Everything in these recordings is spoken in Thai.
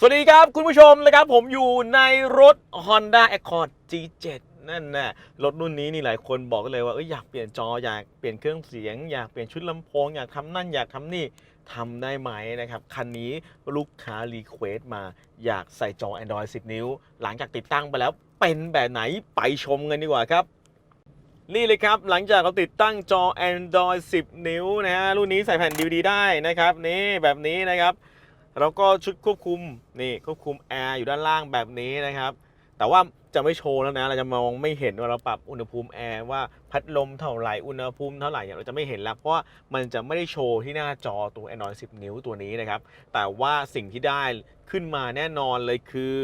สวัสดีครับ คุณผู้ชมนะครับผมอยู่ในรถ Honda Accord G7 นั่นนะรถรุ่นนี้นี่หลายคนบอกเลยว่าเอยอยากเปลี่ยนจออยากเปลี่ยนเครื่องเสียง อยากเปลี่ยนชุดลำโพง อยากทำนั่นอยากทำนี่ทำได้ไหมนะครับ คันนี้ลูกค้ารีเควสต์มาอยากใส่จอ Android 10 นิ้ว หลังจากติดตั้งไปแล้วเป็นแบบไหนไปชมกันดีกว่าครับนี่เลยครับ หลังจากเราติดตั้งจอ Android 10 นิ้วนะฮะรุ่นนี้ใส่แผ่น DVD ได้นะครับนี่แบบนี้นะครับ แล้วก็ชุดควบคุมนี่ควบคุมแอร์อยู่ด้านล่างแบบนี้นะครับ แต่ว่าจะไม่โชว์แล้วนะ เราจะมองไม่เห็นว่าเราปรับอุณหภูมิแอร์ว่าพัดลมเท่าไหร่ อุณหภูมิเท่าไหร่เนี่ยเราจะไม่เห็นแล้ว เพราะว่ามันจะไม่ได้โชว์ที่หน้าจอตัว Android 10 นิ้วตัวนี้นะครับ แต่ว่าสิ่งที่ได้ขึ้นมาแน่นอนเลยคือ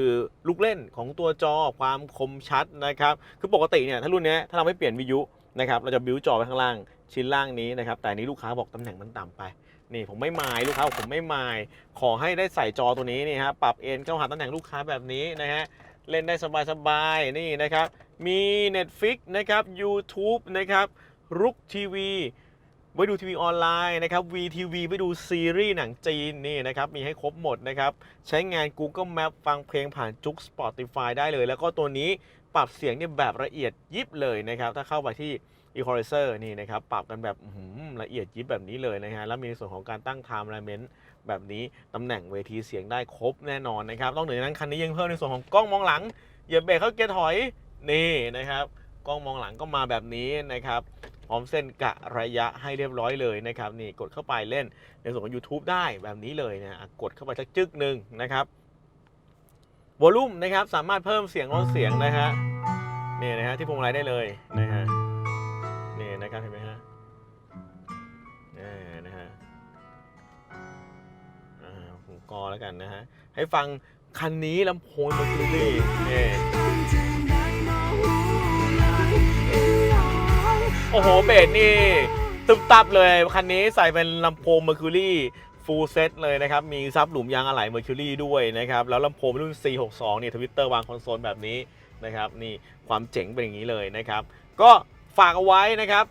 ลูกเล่นของตัวจอความคมชัดนะครับ คือปกติเนี่ยถ้ารุ่นนี้ถ้าเราไม่เปลี่ยนวิทยุนะครับ เราจะบิวจอไปข้างล่างชิ้นล่างนี้นะครับ แต่นี้ลูกค้าบอกตำแหน่งมันต่ำไป นี่ผมไม่มายลูกค้าผมไม่มาย ขอให้ได้ใส่จอตัวนี้นี่ฮะปรับเอ็นเข้าหาตำแหน่งลูกค้าแบบนี้นะฮะเล่นได้สบายๆนี่นะครับ มี Netflix นะครับ YouTube นะครับรุกทีวีไว้ดูทีวีออนไลน์นะครับ VTV ไว้ดูซีรีส์หนังจีนนี่นะครับ มีให้ครบหมดนะครับ ใช้งาน Google Map ฟังเพลงผ่านจุก Spotify ได้เลย แล้วก็ตัวนี้ปรับเสียงเนี่ยแบบละเอียดยิบเลยนะครับ ถ้าเข้าไปที่ Equalizer นี่นะครับปรับกันแบบละเอียดยิบแบบนี้เลยนะฮะแล้วมีในส่วนของการตั้ง Time Alignment แบบนี้ตำแหน่งเวทีเสียงได้ครบแน่นอนนะครับนอกเหนือจากนั้นคันนี้ยังเพิ่มในส่วนของกล้องมองหลังเหยียบเบรกเข้าเกียร์ถอยนี่นะครับกล้องมองหลังก็มาแบบนี้นะครับพร้อมเส้นกะระยะให้เรียบร้อยเลยนะครับนี่กดเข้าไปเล่นในส่วนของ YouTube ได้แบบนี้เลยนะอะกดเข้าไปสักจึกหนึ่งนะครับวอลลุ่มนะครับสามารถเพิ่มเสียงลดเสียงนะฮะนี่นะฮะที่พวงมาลัยได้เลยนะฮะ นะครับเห็นไหมฮะอ่านะฮะอ่าผมกอแล้วกันนะฮะ ให้ฟังคันนี้ลำโพงมันคือนี่นี่โอ้โห เบสนี่ ตึบตับเลย คันนี้ใส่เป็นลำโพง Mercury full set เลยนะครับ มีซับหลุมยางอะไหล่ Mercury ด้วยนะครับ แล้วลำโพงรุ่น C62 เนี่ยทวิตเตอร์วางคอนโซลแบบนี้นะครับ นี่ความเจ๋งเป็นอย่างนี้เลยนะครับ ก็ฝากเอาไว้นะครับ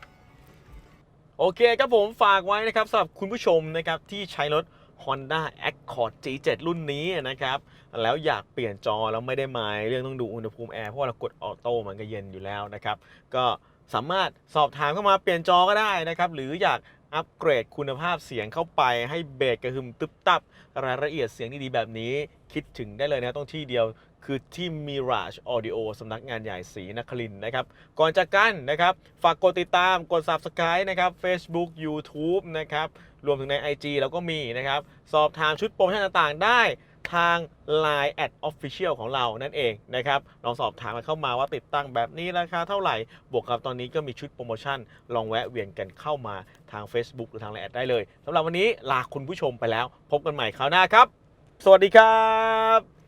โอเคครับผมฝากไว้นะครับสำหรับคุณผู้ชมนะครับที่ใช้รถ Honda Accord G7 รุ่นนี้นะครับ แล้วอยากเปลี่ยนจอแล้วไม่ได้หมายเรื่องต้องดูอุณหภูมิแอร์เพราะเรากดออโต้มันก็เย็นอยู่แล้วนะครับ ก็สามารถสอบถามเข้ามาเปลี่ยนจอก็ได้นะครับ หรืออยาก อัปเกรดคุณภาพเสียงเข้าไปให้เบสกระหึ่มตึบตับ รายละเอียดเสียงดีๆแบบนี้คิดถึงได้เลยนะต้องที่เดียวคือที่ Mirage Audio สำนักงานใหญ่ศรีนครินนะครับ ก่อนจากกันนะครับ ฝากกดติดตามกด Subscribe นะครับ Facebook YouTube นะครับ รวมถึงใน IG เราก็มีนะครับ สอบถามชุดโปรโมชั่นต่างๆ ได้ ทาง Line at Official ของเรานั่นเองนะครับลองสอบถามกันเข้ามาว่าติดตั้งแบบนี้ราคาเท่าไหร่ บวกกับตอนนี้ก็มีชุดโปรโมชั่น ลองแวะเวียนกันเข้ามาทาง Facebook หรือทางไลน์แอดได้เลยสำหรับวันนี้ลาคุณผู้ชมไปแล้ว พบกันใหม่คราวหน้าครับ สวัสดีครับ